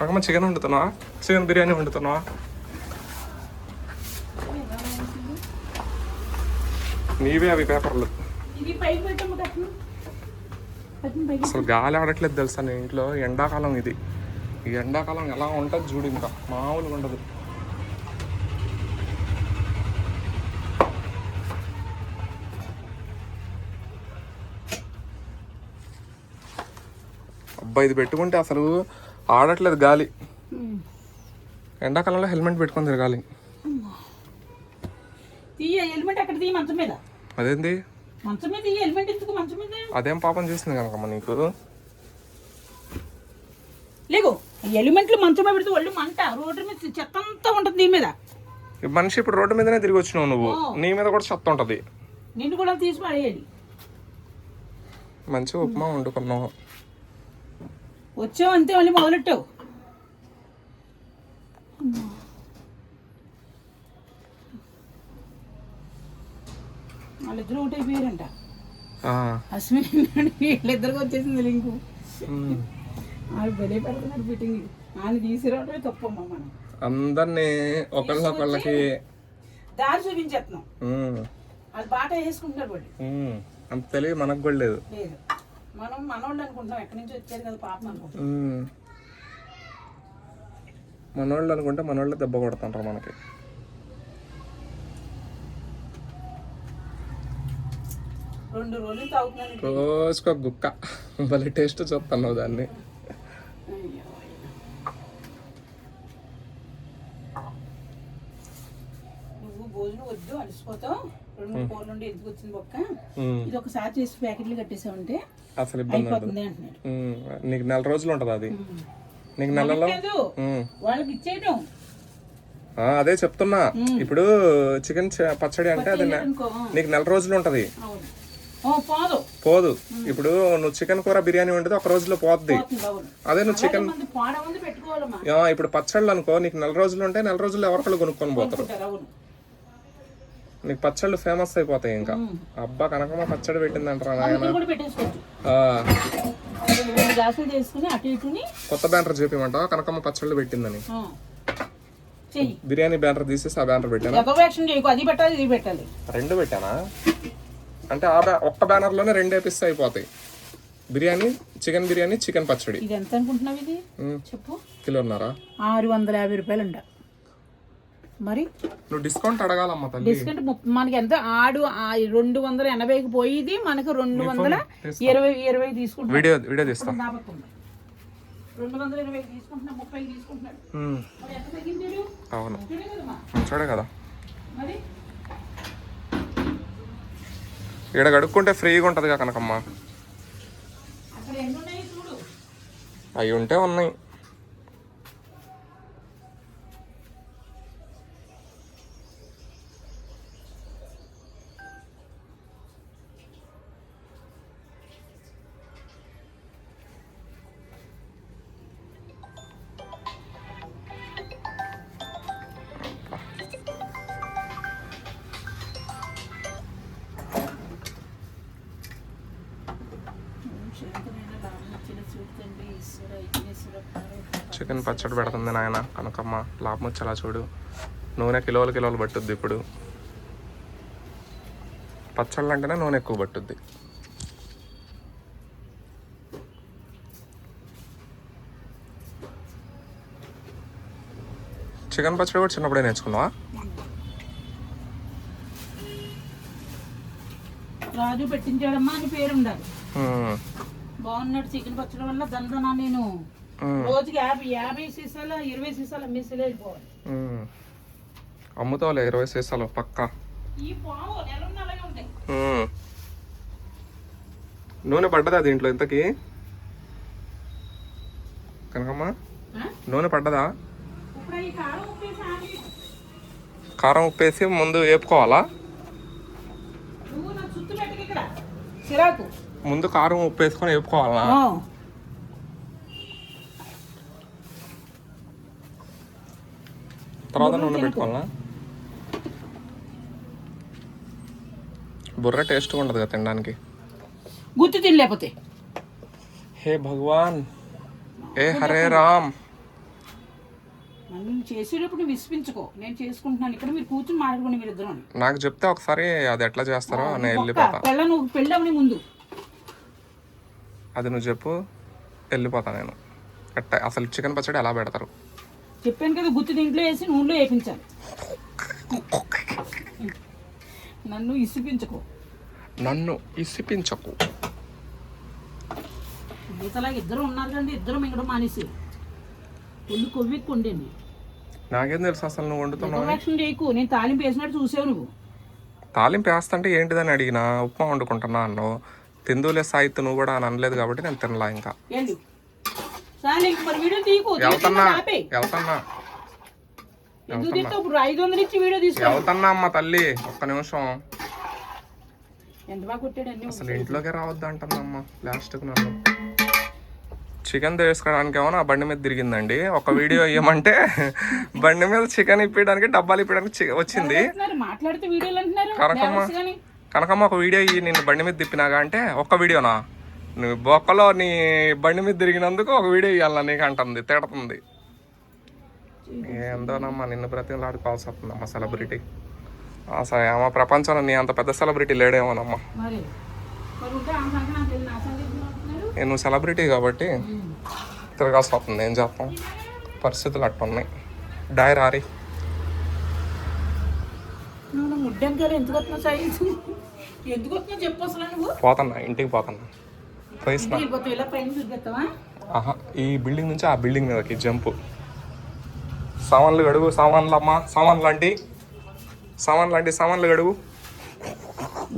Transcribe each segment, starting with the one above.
కాకమ్మ chicken వండుతున్నావా? Chicken biryani వండుతున్నావా? నీవే అవి పేపర్లు. అసలు గాలి ఆడట్లేదు తెలుసా నేను ఇంట్లో? ఎండాకాలం ఇది. ఈ ఎండాకాలం ఎలా ఉంటుంది చూడు ఇంకా. మామూలుగా ఉండదు. అబ్బా ఇది పెట్టుకుంటే అసలు ఆడట్లేదు గాలి. ఎండాకాలంలో హెల్మెట్ పెట్టుకొని తిరగాలి. అదేంది? అదేం పాపం చేసింది కనుకమ్మ నీకు? లేగు హెల్మెట్లు మంచం మీద పెడితే ఒళ్ళు మంట రోడ్డు మీద చెత్త అంతా ఉంటుంది దీని మీద. మనిషి ఇప్పుడు రోడ్డు మీదనే తిరిగి వచ్చినావు నువ్వు. నీ మీద కూడా చెత్త ఉంటుంది. నిన్ను కూడా తీసి పడేయాలి. మంచి ఉప్మా వండుకున్నావు. వచ్చావు అంతే మళ్ళీ మొదలెట్టావు? వాళ్ళిద్దరూ ఒకటి అయిపోయారంట అశ్విని వీళ్ళిద్దరికి వచ్చేసింది లింకు. వాళ్ళు బలే పెడుతున్నారు ఫిట్టింగ్. ఆయన తీసుకురావడమే తప్పమ్మా మనం. అందరినీ ఒకళ్ళొకళ్ళకి దారి చూపించేస్తున్నాం. అది బాట వేసుకుంటున్నారు వాళ్ళు. అంత తెలివి మనకు కూడా లేదు. లేదు. మనం మనోళ్ళు అనుకుంటున్నాం ఎక్కడి నుంచి వచ్చారు కదా పాపం అనుకుంటాం. మనోళ్ళు అనుకుంటే మనోళ్ళే దెబ్బ కొడుతుంటారు మనకి. రెండు రోజులు తాగుతున్నాను రోజుకో గుక్క భలే టేస్ట్ చూస్తున్నావు దాన్ని. నువ్వు భోజనం వద్దు అలసిపోతావు. రెండు ఉండి ఎందుకు వచ్చింది బొక్క. ఇది ఒకసారి చేసి ప్యాకెట్లు కట్టేసామంటే అసలు ఇబ్బంది ఉండదు. నీకు నెల రోజులు ఉంటుంది అది? నీకు నెలలో. వాళ్ళకి ఇచ్చేయటం. అదే చెప్తున్నా. ఇప్పుడు చికెన్ పచ్చడి అంటే అది నీకు నెల రోజులు ఉంటది. పోదు. ఇప్పుడు నువ్వు చికెన్ కూర బిర్యానీ వండితే ఒక రోజులో పోద్ది. అదే నువ్వు చికెన్ ఇప్పుడు పచ్చళ్ళు అనుకో నీకు నెల రోజులు ఉంటే నెల రోజులు ఎవరికళ్ళు కొనుక్కొని పోతారు. నీకు పచ్చళ్ళు ఫేమస్ అయిపోతాయి ఇంకా. అబ్బా కనకమ్మ పచ్చడి పెట్టిందంటారా నాయన. ఇది కూడా పెట్టేసుకోవచ్చు. ఆ, రెండు రెండు గ్లాసులు చేసుకుని అటు ఇటుని కొత్త బ్యానర్ చూపిమంటావా? కనకమ్మ పచ్చళ్ళు పెట్టిందని. బిర్యానీ బ్యానర్ తీసేసి ఆ బ్యానర్ పెట్టాను? రెండు పెట్టానా? అంటే ఆ ఒక్క బ్యానర్లోనే రెండు వేపిస్తే అయిపోతాయి. బిర్యానీ చికెన్ బిర్యానీ చికెన్ పచ్చడి. ఇది ఎంత అనుకుంటున్నావు ఇది? చెప్పు. కిలోన్నరా ఆరు వందల యాభై రూపాయలు అంట మరి? నువ్వు డిస్కౌంట్ అడగాలమ్మ తల్లి. డిస్కౌంట్ మనకి ఎంత? ఆడు ఆ రెండు వందల ఎనభైకి పోయిది మనకు రెండు వందల ఇరవై ఇరవై తీసుకుంటున్నాం వీడియో వీడియో తీస్తా రెండు వందల ఇరవై తీసుకుంటున్నా ముప్పై తీసుకుంటున్నాడు. అవును. చూడే కదా మరి. ఇక్కడ కడుక్కుంటే ఫ్రీగా ఉంటుంది కనకమ్మ. అవి ఉంటే ఉన్నాయి. చికెన్ పచ్చడి పెడుతుంది నాయన. కనకమ్మ లాభం వచ్చేలా చూడు. నూనె కిలోలు కిలోలు పట్టుద్ది ఇప్పుడు. పచ్చళ్ళు అంటేనే నూనె ఎక్కువ పట్టుద్ది. చికెన్ పచ్చడి కూడా చిన్నప్పుడే నేర్చుకున్నావా? రాజు పెట్టించాడమ్మా అని పేరు ఉండాలి మ్మ్. బాగున్నాడు చికెన్ పచ్చడి వల్ల. దందనా నేను. రోజుకి యాభై యాభై సీసాలు ఇరవై సీసాలు అమ్మేసి వెళ్ళిపోవాలి మ్మ్. అమ్ముతావులే ఇరవై సీసాలు పక్కా. నూనె పడ్డదా దీంట్లో ఇంతకీ? కనకమ్మ? నూనె పడ్డదా? కారం ఉప్పేసి ముందు వేపుకోవాలా? ముందు కారం ఉప్పు వేసుకొని వేపుకోవాలా తర్వాత నూనె పెట్టుకోవాలా? బుర్ర టేస్ట్ ఉండదు కదా తినడానికి. గుర్తు తినలేకపోతే హే భగవాన్. ఏ హరే రామ్. నన్ను చేసేటప్పుడు నువ్వు విసిపించుకో. నేను చేసుకుంటున్నాను. ఇక్కడ మీరు కూర్చుని మాట్లాడుకోండి మీరు ఇద్దరు నాకు చెప్తే ఒకసారి అది ఎట్లా చేస్తారో నేను వెళ్ళిపోతా పెళ్ళ నువ్వు పెళ్ళవని ముందు. అది నువ్వు చెప్పు వెళ్ళిపోతా నేను. అసలు చికెన్ పచ్చడి ఎలా పెడతారు? చెప్పాను కదా గుత్తి దీంట్లో వేసి నూనెలో వేపించాలి. నన్ను ఇసిపించుకో. నన్ను ఇసిపించకు. మిగతాలాగా ఇద్దరు ఉన్నారు కండి ఇద్దరు మింగడం మానేసి. ఒళ్ళు కొవ్వెక్కుండండి నాకేం తెలుసు అసలు నువ్వు వండుతున్నావు చేయకు నేను తాలింపు వేసినట్టు చూసావు నువ్వు. తాలింపు వేస్తంటే ఏంటిదని అడిగినా ఉప్మా వండుకుంటున్నా అన్నావు. తిందులే సాయిత్ నువ్వు కూడా అని అనలేదు కాబట్టి నేను తినలా ఇంకా. వెళ్తున్నా. అమ్మ తల్లి ఒక్క నిమిషం. అసలు ఇంట్లోకే రావద్దు అంటుందమ్మ నన్ను. చికెన్ తీసుకోవడానికి ఏమో నా బండి మీద తిరిగిందండి? ఒక వీడియో ఇవ్వమంటే బండి మీద చికెన్ ఇప్పడానికి డబ్బాలు ఇప్పడానికి వచ్చింది. కనకమ్మ. కనకమ్మ ఒక వీడియో ఇయ్యి నిన్ను బండి మీద తిప్పినాగా అంటే ఒక్క వీడియోనా? నువ్వు బొక్కలో నీ బండి మీద తిరిగినందుకు ఒక వీడియో ఇవ్వాలా నీకు అంటుంది తిడుతుంది. ఏందోనమ్మా నిన్ను బ్రతిలాడుకోవాల్సి వస్తుందమ్మా సెలబ్రిటీ అసలు ఏమో ప్రపంచంలో నీ అంత పెద్ద సెలబ్రిటీ లేడేమోనమ్మా. మరి? మరి ఉంటే ఆ సంగతి నాకు తెలియదు, నా సంగతి ఎందుకు అంటున్నారు? నేను సెలబ్రిటీ కాబట్టి తిరగాల్సి వస్తుంది ఏం చేస్తాం? పరిస్థితులు అట్టున్నాయి. డైర్ ఆరి నువ్వు ఎందుకు చెప్పు అసలు నువ్వు. పోతున్నా ఇంటికి పోతున్నా. ఆహా ఈ బిల్డింగ్ నుంచి ఆ బిల్డింగ్ మీదకి జంప్. సామాన్లు గడుగు సామాన్లు అమ్మా సామాన్లు లాంటి సామాన్లు లాంటి సామాన్లు గడుగు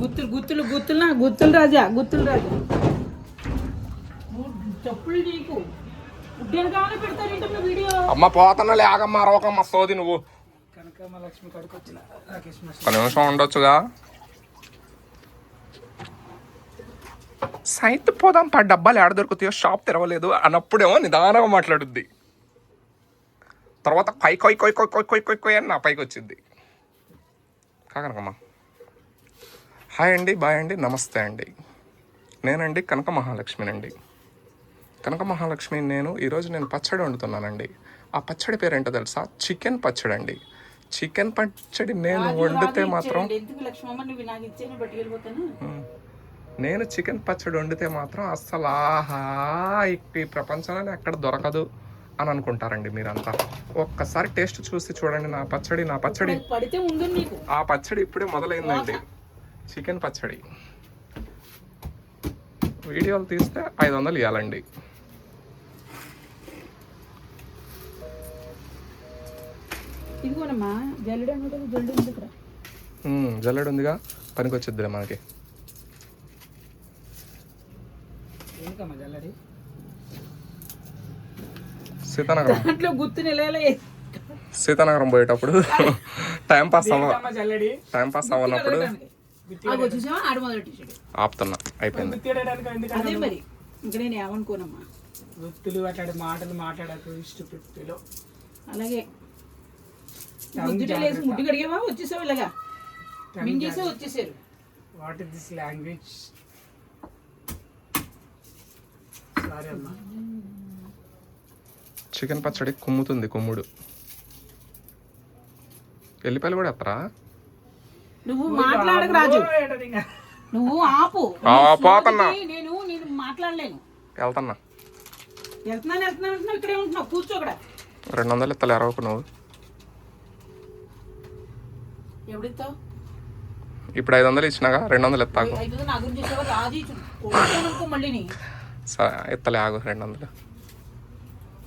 గుత్తులు గుత్తులు గుత్తులు గుత్తులు రాజా గుత్తులు రాజా. చెప్పులు నీకు. అమ్మ పోతున్నా లేకమ్మ అరవకమ్మ సోది నువ్వు. ఒక నిమిషం ఉండొచ్చుగా? సైట్ పోదాం పా డబ్బాలు ఏడ దొరుకుతాయో షాప్ తెరవలేదు. అన్నప్పుడేమో నిదానంగా మాట్లాడుద్ది. తర్వాత పై కొయ్ కొయ్ కొయ్ కొయ్ కొయ్ కొయ్ కొయ్ అని నా పైకి వచ్చింది కాకనకమ్మ. హాయ్ అండి బాయ్ అండి నమస్తే అండి. నేనండి కనక మహాలక్ష్మినండి. కనక మహాలక్ష్మి నేను ఈరోజు నేను పచ్చడి వండుతున్నానండి. ఆ పచ్చడి పేరు ఏంటో తెలుసా? చికెన్ పచ్చడి అండి చికెన్ పచ్చడి నేను వండితే మాత్రం నేను చికెన్ పచ్చడి వండితే మాత్రం అస్సలు ఆహా ఈ- ప్రపంచంలోనే ఎక్కడ దొరకదు అని అనుకుంటారండి మీరంతా. ఒక్కసారి టేస్ట్ చూసి చూడండి నా పచ్చడి నా పచ్చడి. ఆ పచ్చడి ఇప్పుడే మొదలైందండి. చికెన్ పచ్చడి. వీడియోలు తీస్తే ఐదు వందలు ఇవ్వాలండి జల్లుడు ఉందిగా? పనికి వచ్చిద్దిలే మనకి. సీతానగరం. దాంట్లో గుర్తు నిలయలే సీతానగరం పోయేటప్పుడు టైం పాస్ అవ్వ జల్లడి? టైం పాస్ అవ్వనప్పుడు ఆపుతున్నా. అయిపోయింది. అదే మరి ఇంక నేను ఏమనుకోనమ్మా. వృత్తులు అట్లాంటి మాటలు మాట్లాడకు ఇష్ట వృత్తిలో అలాగే. ముద్దుట లేసి ముడ్డు కడిగావా వచ్చేసావు ఇలాగా? మింగేసి వచ్చేసారు. What is this language sorry అమ్మా చికెన్ పచ్చడి కుమ్ముతుంది కుమ్ముడు. ఎల్లిపాయలు కూడా ఎత్తరా నువ్వు మాట్లాడకు రాజు. నువ్వు ఆపు. పోతున్నా. నేను నేను మాట్లాడలేను. వెళ్తున్నా. వెళ్తున్నాను వెళ్తున్నాను వెళ్తున్నావు ఇక్కడే ఉంటున్నావు. కూర్చో అక్కడ. రెండు వందలు ఎత్తలే అరవకు నువ్వు. ఎవడిస్తావు? ఇప్పుడు ఐదు వందలు ఇచ్చినాగా రెండు వందలు ఎత్తాకు ఐదు నా గురించి చేసావా రాజు కొడుతాను అనుకో మళ్ళీ ఎత్తలే ఆగు రెండు వందలు.